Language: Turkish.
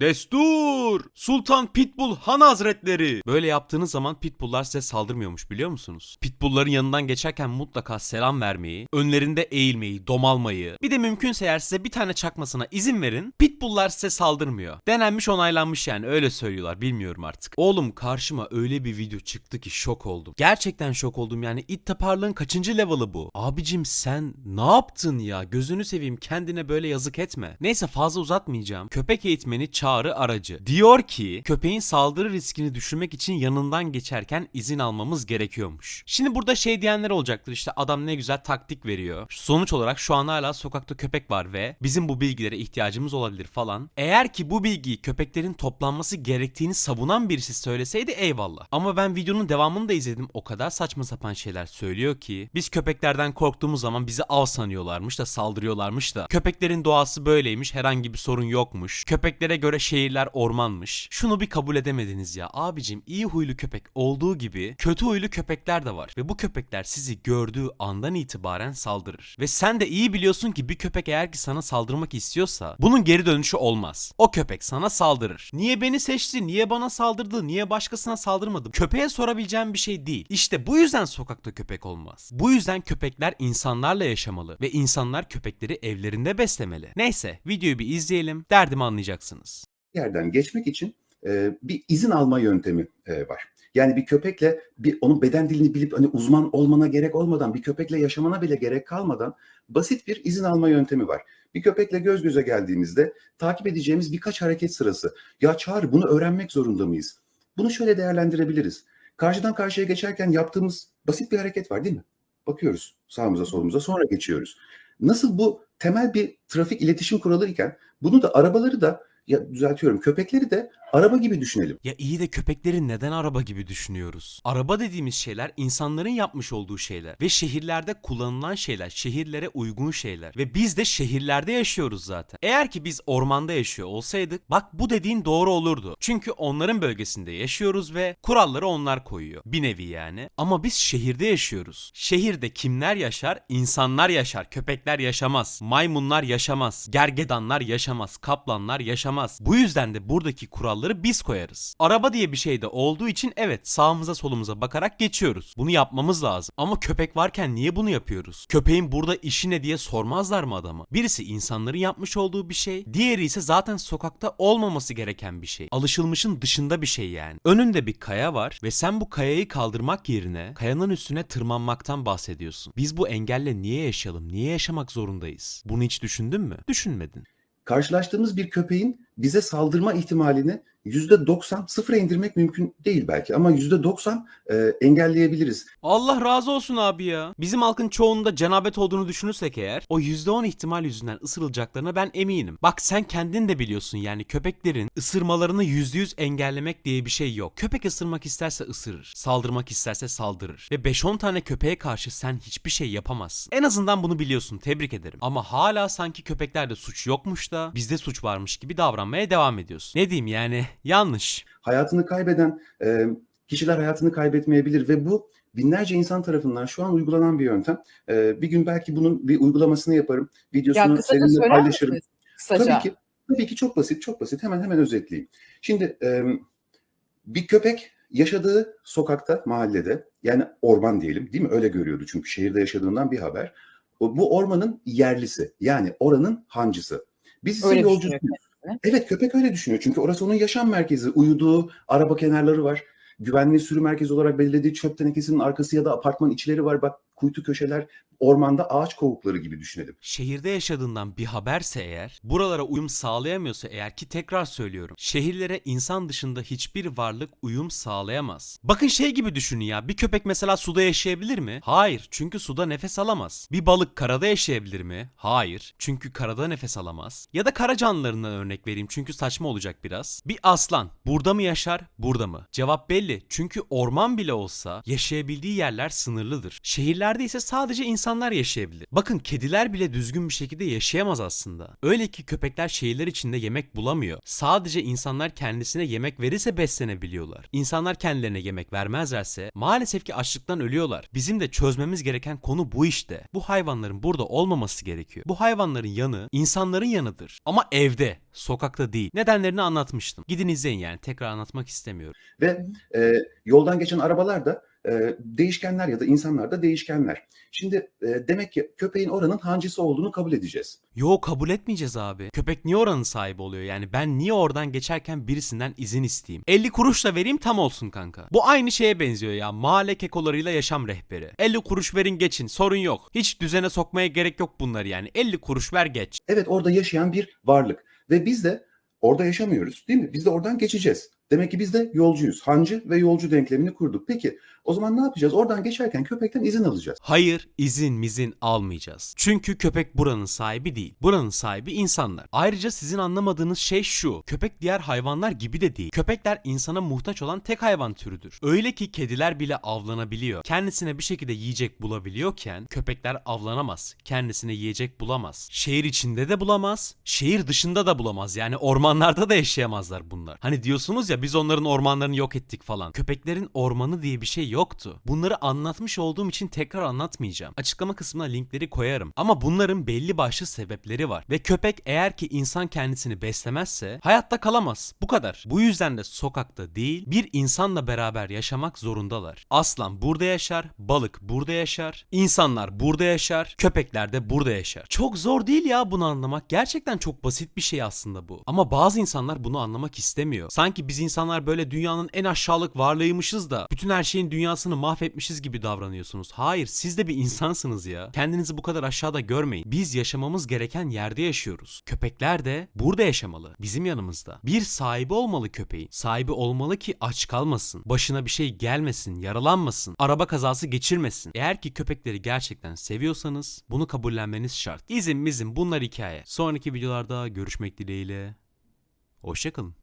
Destur! Sultan Pitbull Han Hazretleri! Böyle yaptığınız zaman Pitbull'lar size saldırmıyormuş biliyor musunuz? Pitbull'ların yanından geçerken mutlaka selam vermeyi, önlerinde eğilmeyi, domalmayı, bir de mümkünse eğer size bir tane çakmasına izin verin, Pitbull'lar size saldırmıyor. Denenmiş onaylanmış yani öyle söylüyorlar bilmiyorum artık. Oğlum karşıma öyle bir video çıktı ki şok oldum. Gerçekten şok oldum yani it taparlığın kaçıncı level'ı bu? Abicim sen ne yaptın ya? Gözünü seveyim kendine böyle yazık etme. Neyse fazla uzatmayacağım. Köpek eğitmeni çağrı aracı. Diyor ki köpeğin saldırı riskini düşürmek için yanından geçerken izin almamız gerekiyormuş. Şimdi burada şey diyenler olacaktır işte adam ne güzel taktik veriyor. Sonuç olarak şu an hala sokakta köpek var ve bizim bu bilgilere ihtiyacımız olabilir falan. Eğer ki bu bilgiyi köpeklerin toplanması gerektiğini savunan birisi söyleseydi eyvallah. Ama ben videonun devamını da izledim. O kadar saçma sapan şeyler söylüyor ki biz köpeklerden korktuğumuz zaman bizi av sanıyorlarmış da saldırıyorlarmış da. Köpeklerin doğası böyleymiş. Herhangi bir sorun yokmuş. Köpeklere göre şehirler ormanmış. Şunu bir kabul edemediniz ya. Abicim iyi huylu köpek olduğu gibi kötü huylu köpekler de var. Ve bu köpekler sizi gördüğü andan itibaren saldırır. Ve sen de iyi biliyorsun ki bir köpek eğer ki sana saldırmak istiyorsa bunun geri dönüşü olmaz. O köpek sana saldırır. Niye beni seçti? Niye bana saldırdı? Niye başkasına saldırmadı? Köpeğe sorabileceğim bir şey değil. İşte bu yüzden sokakta köpek olmaz. Bu yüzden köpekler insanlarla yaşamalı ve insanlar köpekleri evlerinde beslemeli. Neyse videoyu bir izleyelim. Derdimi anlayacaksınız. Yerden geçmek için e, bir izin alma yöntemi e, var. Yani bir köpekle bir onun beden dilini bilip hani uzman olmana gerek olmadan bir köpekle yaşamana bile gerek kalmadan basit bir izin alma yöntemi var. Bir köpekle göz göze geldiğimizde takip edeceğimiz birkaç hareket sırası. Ya Çağrı bunu öğrenmek zorunda mıyız? Bunu şöyle değerlendirebiliriz. Karşıdan karşıya geçerken yaptığımız basit bir hareket var değil mi? Bakıyoruz sağımıza solumuza sonra geçiyoruz. Nasıl bu temel bir trafik iletişim kuralı iken bunu da arabaları da ya düzeltiyorum köpekleri de araba gibi düşünelim. Ya iyi de köpekleri neden araba gibi düşünüyoruz? Araba dediğimiz şeyler insanların yapmış olduğu şeyler ve şehirlerde kullanılan şeyler, şehirlere uygun şeyler ve biz de şehirlerde yaşıyoruz zaten. Eğer ki biz ormanda yaşıyor olsaydık bak bu dediğin doğru olurdu. Çünkü onların bölgesinde yaşıyoruz ve kuralları onlar koyuyor. Bir nevi yani. Ama biz şehirde yaşıyoruz. Şehirde kimler yaşar? İnsanlar yaşar. Köpekler yaşamaz. Maymunlar yaşamaz. Gergedanlar yaşamaz. Kaplanlar yaşamaz. Bu yüzden de buradaki kuralları biz koyarız. Araba diye bir şey de olduğu için evet sağımıza solumuza bakarak geçiyoruz. Bunu yapmamız lazım. Ama köpek varken niye bunu yapıyoruz? Köpeğin burada işi ne diye sormazlar mı adama? Birisi insanların yapmış olduğu bir şey, diğeri ise zaten sokakta olmaması gereken bir şey. Alışılmışın dışında bir şey yani. Önünde bir kaya var ve sen bu kayayı kaldırmak yerine kayanın üstüne tırmanmaktan bahsediyorsun. Biz bu engelle niye yaşayalım? Niye yaşamak zorundayız? Bunu hiç düşündün mü? Düşünmedin. Karşılaştığımız bir köpeğin bize saldırma ihtimalini %90 sıfıra indirmek mümkün değil belki ama %90 e, engelleyebiliriz. Allah razı olsun abi ya. Bizim halkın çoğunda cenabet olduğunu düşünürsek eğer o %10 ihtimal yüzünden ısırılacaklarına ben eminim. Bak sen kendin de biliyorsun yani köpeklerin ısırmalarını %100 engellemek diye bir şey yok. Köpek ısırmak isterse ısırır. Saldırmak isterse saldırır. Ve 5-10 tane köpeğe karşı sen hiçbir şey yapamazsın. En azından bunu biliyorsun tebrik ederim. Ama hala sanki köpeklerde suç yokmuş da bizde suç varmış gibi davranmaya devam ediyorsun. Ne diyeyim yani yanlış. Hayatını kaybeden e, kişiler hayatını kaybetmeyebilir ve bu binlerce insan tarafından şu an uygulanan bir yöntem. E, bir gün belki bunun bir uygulamasını yaparım. Ya Videosunu kısaca seninle paylaşırım. misiniz? Kısaca. Tabii ki. Tabii ki çok basit, çok basit. Hemen hemen özetleyeyim. Şimdi e, bir köpek yaşadığı sokakta, mahallede, yani orman diyelim, değil mi? Öyle görüyordu çünkü şehirde yaşadığından bir haber. O- Bu ormanın yerlisi, yani oranın hancısı. Biz ise Öyle yolcusuyuz. Kendisini. Evet köpek öyle düşünüyor çünkü orası onun yaşam merkezi. Uyuduğu araba kenarları var. Güvenli sürü merkezi olarak belirlediği çöp tenekesinin arkası ya da apartman içleri var. Bak kuytu köşeler ormanda ağaç kovukları gibi düşünelim. Şehirde yaşadığından bir haberse eğer, buralara uyum sağlayamıyorsa eğer ki tekrar söylüyorum. Şehirlere insan dışında hiçbir varlık uyum sağlayamaz. Bakın şey gibi düşünün ya. Bir köpek mesela suda yaşayabilir mi? Hayır. Çünkü suda nefes alamaz. Bir balık karada yaşayabilir mi? Hayır. Çünkü karada nefes alamaz. Ya da kara canlılarından örnek vereyim çünkü saçma olacak biraz. Bir aslan burada mı yaşar? Burada mı? Cevap belli. Çünkü orman bile olsa yaşayabildiği yerler sınırlıdır. Şehirler köpeklerde ise sadece insanlar yaşayabilir. Bakın kediler bile düzgün bir şekilde yaşayamaz aslında. Öyle ki köpekler şehirler içinde yemek bulamıyor. Sadece insanlar kendisine yemek verirse beslenebiliyorlar. İnsanlar kendilerine yemek vermezlerse maalesef ki açlıktan ölüyorlar. Bizim de çözmemiz gereken konu bu işte. Bu hayvanların burada olmaması gerekiyor. Bu hayvanların yanı insanların yanıdır. Ama evde, sokakta değil. Nedenlerini anlatmıştım. Gidin izleyin yani. Tekrar anlatmak istemiyorum. Ve e, yoldan geçen arabalar da e, değişkenler ya da insanlar da değişkenler. Şimdi e, demek ki köpeğin oranın hancısı olduğunu kabul edeceğiz. Yo kabul etmeyeceğiz abi. Köpek niye oranın sahibi oluyor? Yani ben niye oradan geçerken birisinden izin isteyeyim? 50 kuruş da vereyim tam olsun kanka. Bu aynı şeye benziyor ya. Mahalle kekolarıyla yaşam rehberi. 50 kuruş verin geçin sorun yok. Hiç düzene sokmaya gerek yok bunları yani. 50 kuruş ver geç. Evet orada yaşayan bir varlık ve biz de orada yaşamıyoruz değil mi? Biz de oradan geçeceğiz. Demek ki biz de yolcuyuz. Hancı ve yolcu denklemini kurduk. Peki o zaman ne yapacağız? Oradan geçerken köpekten izin alacağız. Hayır, izin mizin almayacağız. Çünkü köpek buranın sahibi değil. Buranın sahibi insanlar. Ayrıca sizin anlamadığınız şey şu. Köpek diğer hayvanlar gibi de değil. Köpekler insana muhtaç olan tek hayvan türüdür. Öyle ki kediler bile avlanabiliyor. Kendisine bir şekilde yiyecek bulabiliyorken köpekler avlanamaz. Kendisine yiyecek bulamaz. Şehir içinde de bulamaz. Şehir dışında da bulamaz. Yani ormanlarda da yaşayamazlar bunlar. Hani diyorsunuz ya biz onların ormanlarını yok ettik falan. Köpeklerin ormanı diye bir şey yoktu. Bunları anlatmış olduğum için tekrar anlatmayacağım. Açıklama kısmına linkleri koyarım. Ama bunların belli başlı sebepleri var. Ve köpek eğer ki insan kendisini beslemezse hayatta kalamaz. Bu kadar. Bu yüzden de sokakta değil bir insanla beraber yaşamak zorundalar. Aslan burada yaşar, balık burada yaşar, insanlar burada yaşar, köpekler de burada yaşar. Çok zor değil ya bunu anlamak. Gerçekten çok basit bir şey aslında bu. Ama bazı insanlar bunu anlamak istemiyor. Sanki biz insanlar böyle dünyanın en aşağılık varlığıymışız da bütün her şeyin dünyasını mahvetmişiz gibi davranıyorsunuz. Hayır siz de bir insansınız ya. Kendinizi bu kadar aşağıda görmeyin. Biz yaşamamız gereken yerde yaşıyoruz. Köpekler de burada yaşamalı. Bizim yanımızda. Bir sahibi olmalı köpeğin. Sahibi olmalı ki aç kalmasın. Başına bir şey gelmesin, yaralanmasın. Araba kazası geçirmesin. Eğer ki köpekleri gerçekten seviyorsanız bunu kabullenmeniz şart. İzin bizim bunlar hikaye. Sonraki videolarda görüşmek dileğiyle. Hoşçakalın.